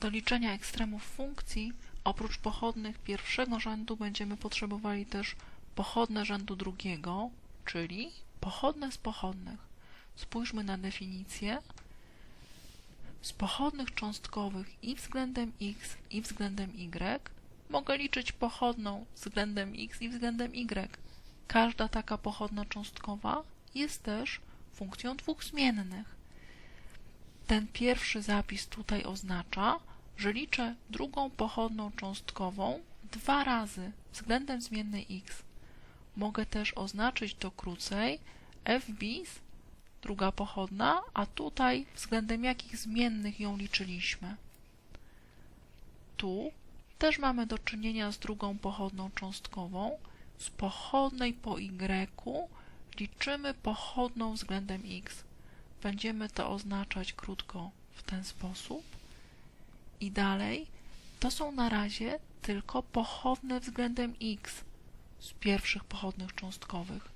Do liczenia ekstremów funkcji oprócz pochodnych pierwszego rzędu będziemy potrzebowali też pochodne rzędu drugiego, czyli pochodne z pochodnych. Spójrzmy na definicję. Z pochodnych cząstkowych i względem x i względem y mogę liczyć pochodną względem x i względem y. Każda taka pochodna cząstkowa jest też funkcją dwóch zmiennych. Ten pierwszy zapis tutaj oznacza, że liczę drugą pochodną cząstkową dwa razy względem zmiennej x. Mogę też oznaczyć to krócej f bis, druga pochodna, a tutaj względem jakich zmiennych ją liczyliśmy. Tu też mamy do czynienia z drugą pochodną cząstkową. Z pochodnej po y liczymy pochodną względem x. Będziemy to oznaczać krótko w ten sposób. I dalej, to są na razie tylko pochodne względem x z pierwszych pochodnych cząstkowych.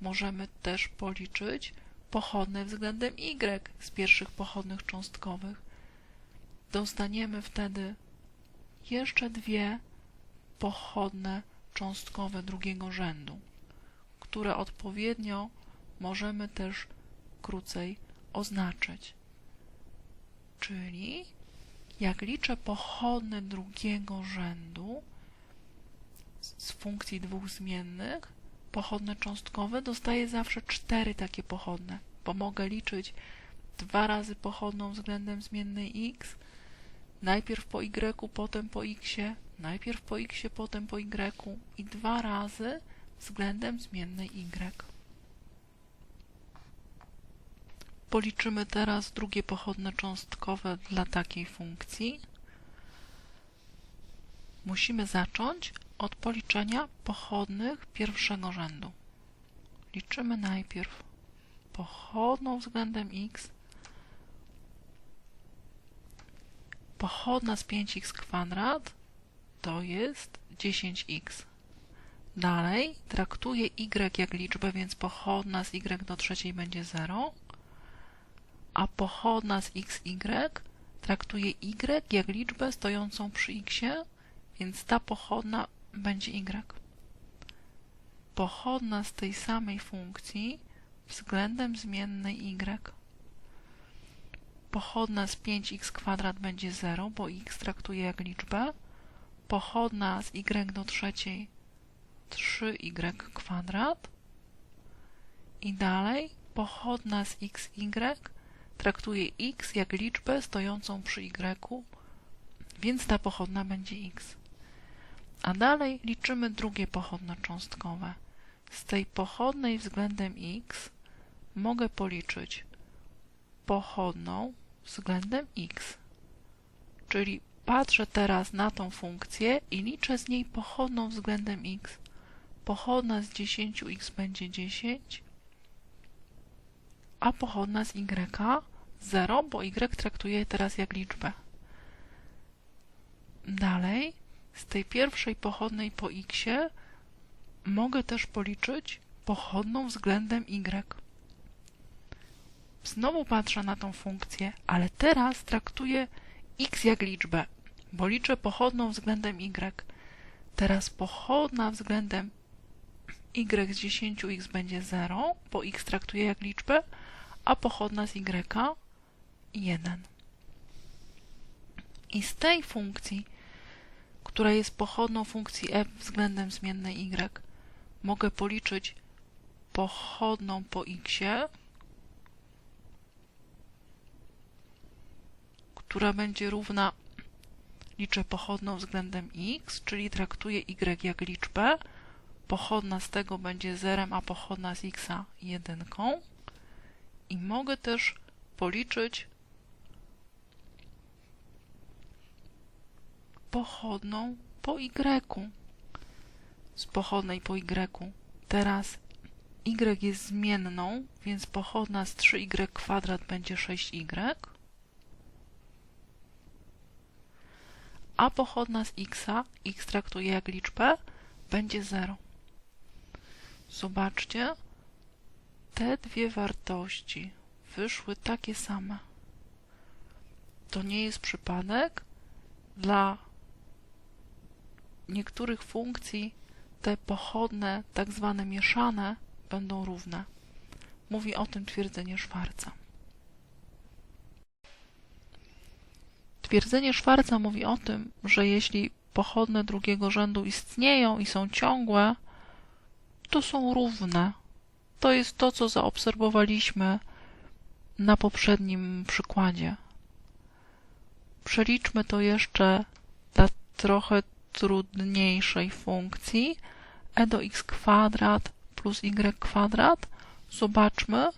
Możemy też policzyć pochodne względem y z pierwszych pochodnych cząstkowych. Dostaniemy wtedy jeszcze dwie pochodne cząstkowe drugiego rzędu, które odpowiednio możemy też krócej oznaczyć. Czyli jak liczę pochodne drugiego rzędu z funkcji dwóch zmiennych, pochodne cząstkowe, dostaję zawsze cztery takie pochodne, bo mogę liczyć dwa razy pochodną względem zmiennej x, najpierw po y, potem po x, najpierw po x, potem po y i dwa razy względem zmiennej y. Policzymy teraz drugie pochodne cząstkowe dla takiej funkcji. Musimy zacząć od policzenia pochodnych pierwszego rzędu. Liczymy najpierw pochodną względem x, pochodna z 5x kwadrat to jest 10x. Dalej traktuję y jak liczbę, więc pochodna z y do trzeciej będzie 0 a pochodna z xy traktuje y jak liczbę stojącą przy x, więc ta pochodna będzie y. Pochodna z tej samej funkcji względem zmiennej y. Pochodna z 5x kwadrat będzie 0, bo x traktuje jak liczbę. Pochodna z y do trzeciej 3y kwadrat. I dalej pochodna z xy traktuje x jak liczbę stojącą przy y, więc ta pochodna będzie x. A dalej liczymy drugie pochodne cząstkowe. Z tej pochodnej względem x mogę policzyć pochodną względem x. Czyli patrzę teraz na tą funkcję i liczę z niej pochodną względem x. Pochodna z 10x będzie 10, a pochodna z y 0, bo y traktuje teraz jak liczbę. Dalej, z tej pierwszej pochodnej po x mogę też policzyć pochodną względem y. Znowu patrzę na tą funkcję, ale teraz traktuję x jak liczbę, bo liczę pochodną względem y. Teraz pochodna względem y z 10x będzie 0, bo x traktuje jak liczbę, a pochodna z y 1. I z tej funkcji, która jest pochodną funkcji f względem zmiennej y, mogę policzyć pochodną po x, która będzie równa liczę pochodną względem x, czyli traktuję y jak liczbę. Pochodna z tego będzie zerem, a pochodna z x jedynką. I mogę też policzyć pochodną po y. Z pochodnej po y. Teraz y jest zmienną, więc pochodna z 3y kwadrat będzie 6y. A pochodna z x, x traktuje jak liczbę, będzie 0. Zobaczcie, te dwie wartości wyszły takie same. To nie jest przypadek, dla niektórych funkcji te pochodne, tak zwane mieszane, będą równe. Mówi o tym twierdzenie Szwarca. Twierdzenie Szwarca mówi o tym, że jeśli pochodne drugiego rzędu istnieją i są ciągłe, to są równe. To jest to, co zaobserwowaliśmy na poprzednim przykładzie. Przeliczmy to jeszcze dla trochę trudniejszej funkcji e do x kwadrat plus y kwadrat. Zobaczmy,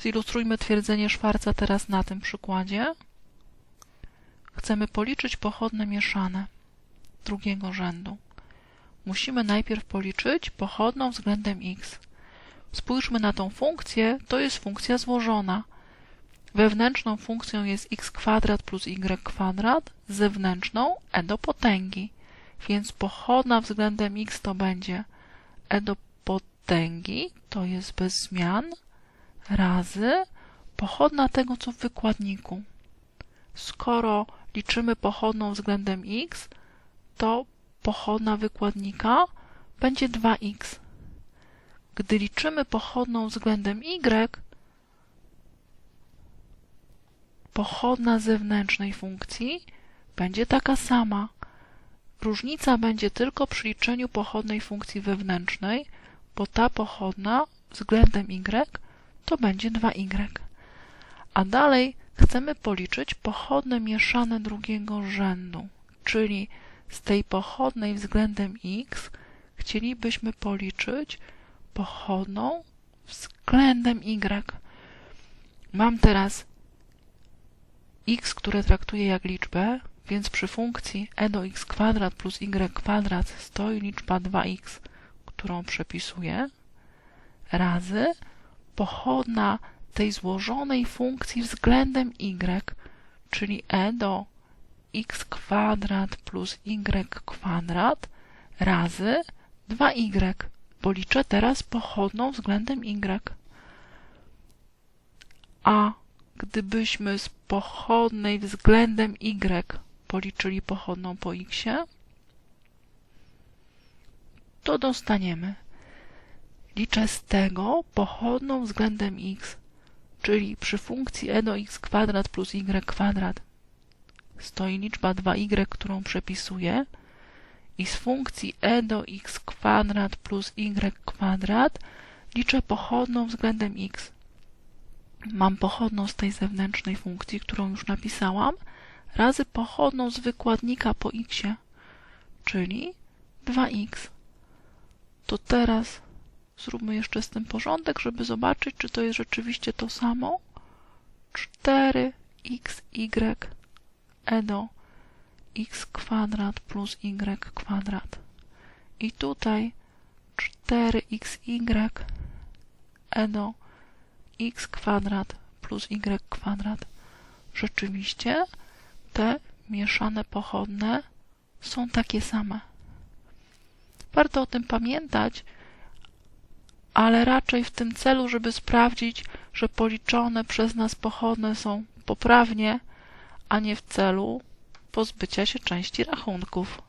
zilustrujmy twierdzenie Szwarca teraz na tym przykładzie. Chcemy policzyć pochodne mieszane drugiego rzędu. Musimy najpierw policzyć pochodną względem x. Spójrzmy na tą funkcję, to jest funkcja złożona. Wewnętrzną funkcją jest x kwadrat plus y kwadrat, zewnętrzną e do potęgi. Więc pochodna względem x to będzie e do potęgi, to jest bez zmian, razy pochodna tego, co w wykładniku. Skoro liczymy pochodną względem x, to pochodna wykładnika będzie 2x. Gdy liczymy pochodną względem y, pochodna zewnętrznej funkcji będzie taka sama. Różnica będzie tylko przy liczeniu pochodnej funkcji wewnętrznej, bo ta pochodna względem y to będzie 2y. A dalej chcemy policzyć pochodne mieszane drugiego rzędu, czyli z tej pochodnej względem x chcielibyśmy policzyć pochodną względem y. Mam teraz x, które traktuję jak liczbę, więc przy funkcji e do x kwadrat plus y kwadrat stoi liczba 2x, którą przepisuję, razy pochodna tej złożonej funkcji względem y, czyli e do x kwadrat plus y kwadrat razy 2y, bo liczę teraz pochodną względem y. A gdybyśmy z pochodnej względem y policzyli pochodną po x, to dostaniemy. Liczę z tego pochodną względem x, czyli przy funkcji e do x kwadrat plus y kwadrat stoi liczba 2y, którą przepisuję i z funkcji e do x kwadrat plus y kwadrat liczę pochodną względem x. Mam pochodną z tej zewnętrznej funkcji, którą już napisałam, razy pochodną z wykładnika po x, czyli 2x. To teraz zróbmy jeszcze z tym porządek, żeby zobaczyć, czy to jest rzeczywiście to samo. 4xy e do x kwadrat plus y kwadrat. I tutaj 4xy e do x kwadrat plus y kwadrat. Rzeczywiście te mieszane pochodne są takie same. Warto o tym pamiętać, ale raczej w tym celu, żeby sprawdzić, że policzone przez nas pochodne są poprawnie, a nie w celu pozbycia się części rachunków.